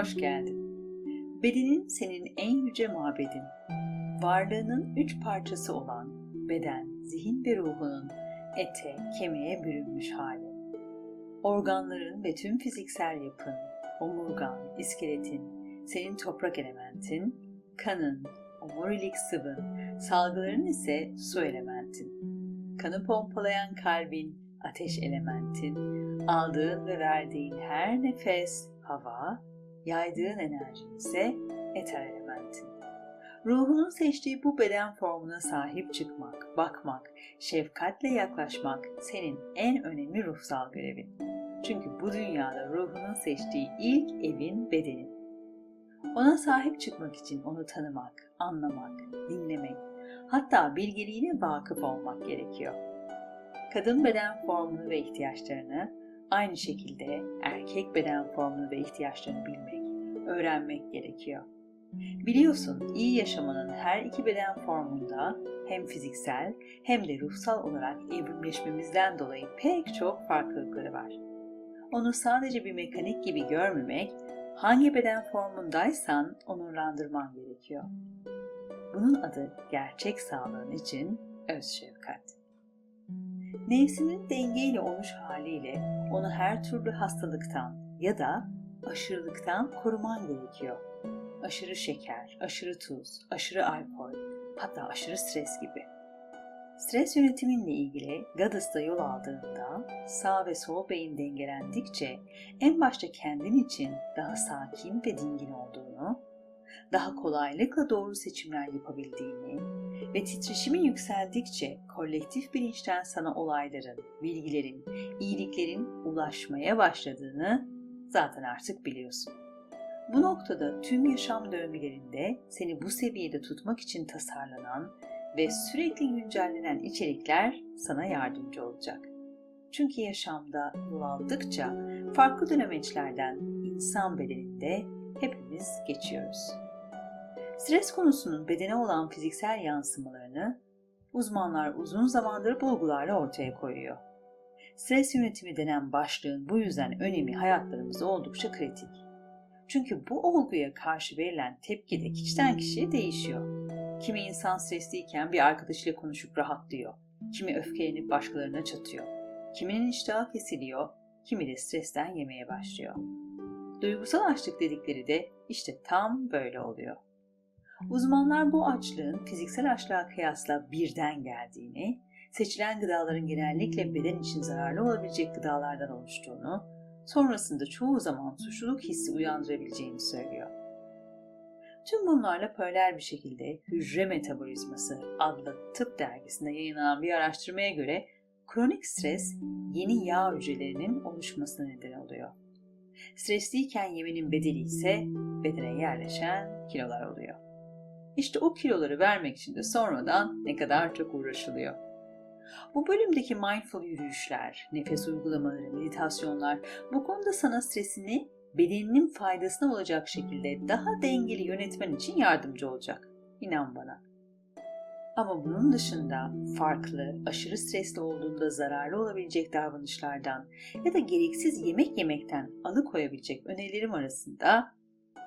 hoş geldin. Bedenin senin en yüce mabedin. Varlığının üç parçası olan beden, zihin ve ruhunun ete, kemiğe bürünmüş hali. Organların ve tüm fiziksel yapın, omurgan, iskeletin, senin toprak elementin, kanın, omurilik sıvın, salgıların ise su elementin. Kanı pompalayan kalbin, ateş elementin, aldığın ve verdiğin her nefes, hava, yaydığın enerji ise eter elementin. Ruhunun seçtiği bu beden formuna sahip çıkmak, bakmak, şefkatle yaklaşmak senin en önemli ruhsal görevin. Çünkü bu dünyada ruhunun seçtiği ilk evin bedenin. Ona sahip çıkmak için onu tanımak, anlamak, dinlemek, hatta bilgeliğine vakıf olmak gerekiyor. Kadın beden formunu ve ihtiyaçlarını, aynı şekilde erkek beden formunu ve ihtiyaçlarını bilmek, öğrenmek gerekiyor. Biliyorsun iyi yaşamanın her iki beden formunda hem fiziksel hem de ruhsal olarak evrimleşmemizden dolayı pek çok farklılıkları var. Onu sadece bir mekanik gibi görmemek, hangi beden formundaysan onurlandırman gerekiyor. Bunun adı gerçek sağlığın için öz şefkat. Nefsinin dengeyle oluş haliyle onu her türlü hastalıktan ya da aşırılıktan koruman gerekiyor. Aşırı şeker, aşırı tuz, aşırı alkol, hatta aşırı stres gibi. Stres yönetiminle ilgili Goddess'ta yol aldığında sağ ve sol beyin dengelendikçe en başta kendin için daha sakin ve dingin olduğunu, daha kolaylıkla doğru seçimler yapabildiğini ve titreşimin yükseldikçe kolektif bilinçten sana olayların, bilgilerin, iyiliklerin ulaşmaya başladığını zaten artık biliyorsun. Bu noktada tüm yaşam döngülerinde seni bu seviyede tutmak için tasarlanan ve sürekli güncellenen içerikler sana yardımcı olacak. Çünkü yaşamda yol farklı dönemeçlerden insan bedeninde hepimiz geçiyoruz. Stres konusunun bedene olan fiziksel yansımalarını uzmanlar uzun zamandır bulgularla ortaya koyuyor. Stres yönetimi denen başlığın bu yüzden önemi hayatlarımızda oldukça kritik. Çünkü bu olguya karşı verilen tepki de kişiden kişiye değişiyor. Kimi insan stresliyken bir arkadaşıyla konuşup rahatlıyor. Kimi öfkelenip başkalarına çatıyor. Kiminin iştahı kesiliyor, kimi de stresten yemeye başlıyor. Duygusal açlık dedikleri de işte tam böyle oluyor. Uzmanlar bu açlığın fiziksel açlığa kıyasla birden geldiğini, seçilen gıdaların genellikle beden için zararlı olabilecek gıdalardan oluştuğunu, sonrasında çoğu zaman suçluluk hissi uyandırabileceğini söylüyor. Tüm bunlarla paralel bir şekilde Hücre Metabolizması adlı tıp dergisinde yayınlanan bir araştırmaya göre kronik stres yeni yağ hücrelerinin oluşmasına neden oluyor. Stresliyken yemenin bedeli ise bedene yerleşen kilolar oluyor. İşte o kiloları vermek için de sonradan ne kadar çok uğraşılıyor. Bu bölümdeki mindful yürüyüşler, nefes uygulamaları, meditasyonlar bu konuda sana stresini bedeninin faydasına olacak şekilde daha dengeli yönetmen için yardımcı olacak. İnan bana. Ama bunun dışında farklı, aşırı stresli olduğunda zararlı olabilecek davranışlardan ya da gereksiz yemek yemekten alıkoyabilecek önerilerim arasında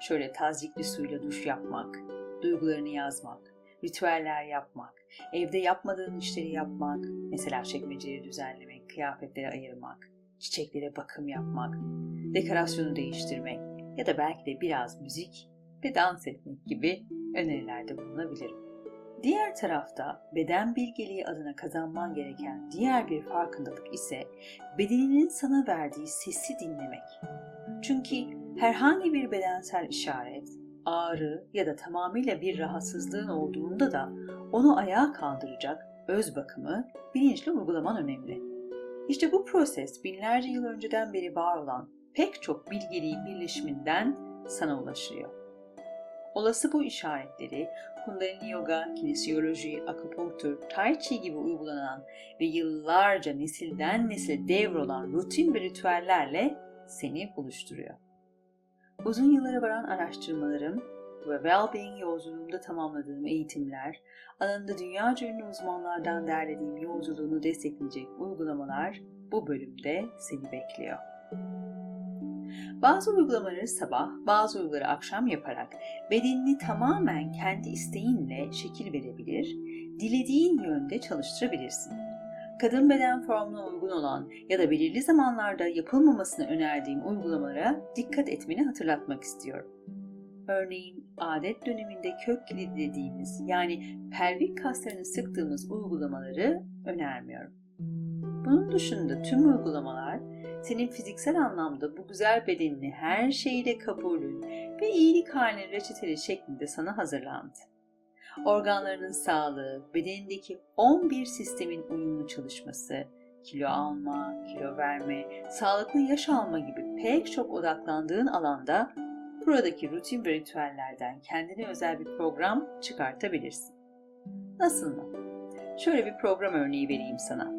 şöyle tazikli suyla duş yapmak, duygularını yazmak, ritüeller yapmak, evde yapmadığın işleri yapmak, mesela çekmeceleri düzenlemek, kıyafetleri ayırmak, çiçeklere bakım yapmak, dekorasyonu değiştirmek ya da belki de biraz müzik ve dans etmek gibi önerilerde bulunabilirim. Diğer tarafta beden bilgeliği adına kazanman gereken diğer bir farkındalık ise bedeninin sana verdiği sesi dinlemek. Çünkü herhangi bir bedensel işaret, ağrı ya da tamamıyla bir rahatsızlığın olduğunda da onu ayağa kaldıracak öz bakımı bilinçli uygulaman önemli. İşte bu proses binlerce yıl önceden beri var olan pek çok bilgeliğin birleşiminden sana ulaşıyor. Olası bu işaretleri Kundalini Yoga, kinesiyoloji, akupunktur, tai chi gibi uygulanan ve yıllarca nesilden nesile devrolan rutin ve ritüellerle seni buluşturuyor. Uzun yıllara varan araştırmalarım ve well-being yolculuğumda tamamladığım eğitimler, alanında dünyaca ünlü uzmanlardan derlediğim yolculuğunu destekleyecek uygulamalar bu bölümde seni bekliyor. Bazı uygulamaları sabah, bazı uygulamaları akşam yaparak bedenini tamamen kendi isteğinle şekil verebilir, dilediğin yönde çalıştırabilirsin. Kadın beden formuna uygun olan ya da belirli zamanlarda yapılmamasını önerdiğim uygulamalara dikkat etmeni hatırlatmak istiyorum. Örneğin adet döneminde kök kilidi dediğimiz yani pelvik kaslarını sıktığımız uygulamaları önermiyorum. Bunun dışında tüm uygulamalar senin fiziksel anlamda bu güzel bedenini her şeyle kabulün ve iyilik haline reçeteli şeklinde sana hazırlandı. Organlarının sağlığı, bedenindeki 11 sistemin uyumlu çalışması, kilo alma, kilo verme, sağlıklı yaş alma gibi pek çok odaklandığın alanda buradaki rutin ve ritüellerden kendine özel bir program çıkartabilirsin. Nasıl mı? Şöyle bir program örneği vereyim sana.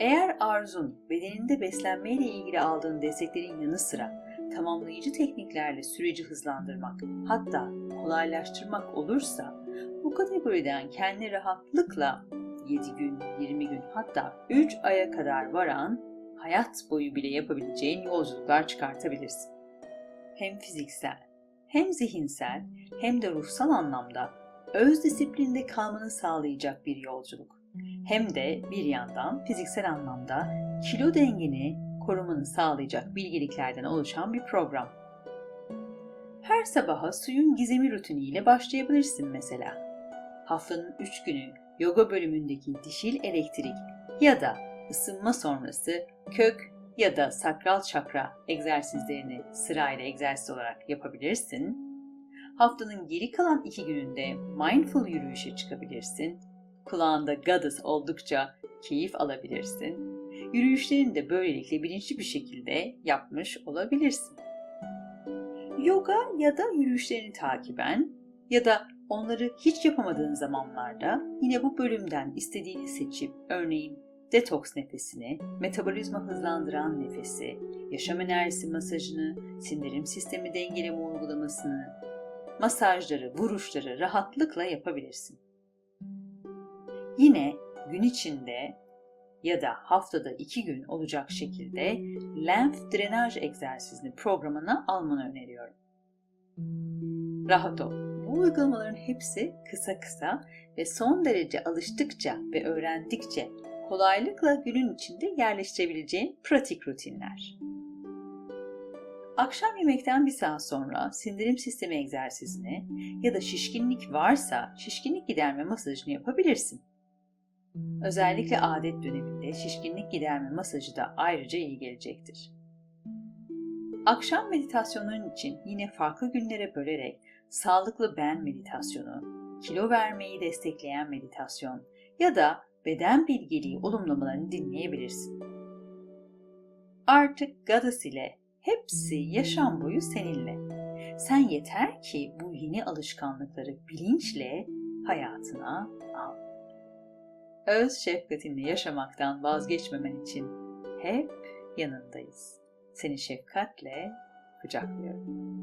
Eğer arzun bedeninde beslenmeyle ilgili aldığın desteklerin yanı sıra tamamlayıcı tekniklerle süreci hızlandırmak, hatta kolaylaştırmak olursa bu kategoriden kendi rahatlıkla 7 gün, 20 gün hatta 3 aya kadar varan hayat boyu bile yapabileceğin yolculuklar çıkartabilirsin. Hem fiziksel, hem zihinsel, hem de ruhsal anlamda öz disiplinde kalmanı sağlayacak bir yolculuk. Hem de bir yandan fiziksel anlamda kilo dengeni korumanı sağlayacak bilgeliklerden oluşan bir program. Her sabaha suyun gizemi rutiniyle başlayabilirsin mesela. Haftanın 3 günü yoga bölümündeki dişil elektrik ya da ısınma sonrası kök ya da sakral çakra egzersizlerini sırayla egzersiz olarak yapabilirsin. Haftanın geri kalan iki gününde mindful yürüyüşe çıkabilirsin. Kulağında goddess oldukça keyif alabilirsin. Yürüyüşlerini de böylelikle bilinçli bir şekilde yapmış olabilirsin. Yoga ya da yürüyüşlerini takiben ya da onları hiç yapamadığın zamanlarda yine bu bölümden istediğini seçip örneğin detoks nefesini, metabolizma hızlandıran nefesi, yaşam enerjisi masajını, sindirim sistemi dengeleme uygulamasını, masajları, vuruşları rahatlıkla yapabilirsin. Yine gün içinde ya da haftada iki gün olacak şekilde lenf drenaj egzersizini programına almanı öneriyorum. Rahat ol. Bu uygulamaların hepsi kısa kısa ve son derece alıştıkça ve öğrendikçe kolaylıkla günün içinde yerleştirebileceğin pratik rutinler. Akşam yemekten bir saat sonra sindirim sistemi egzersizini ya da şişkinlik varsa şişkinlik giderme masajını yapabilirsin. Özellikle adet döneminde şişkinlik giderme masajı da ayrıca iyi gelecektir. Akşam meditasyonların için yine farklı günlere bölerek sağlıklı ben meditasyonu, kilo vermeyi destekleyen meditasyon ya da beden bilgeliği olumlamalarını dinleyebilirsin. Artık Goddess ile hepsi yaşam boyu seninle. Sen yeter ki bu yeni alışkanlıkları bilinçle hayatına al. Öz şefkatinle yaşamaktan vazgeçmemen için hep yanındayız. Seni şefkatle kucaklıyorum.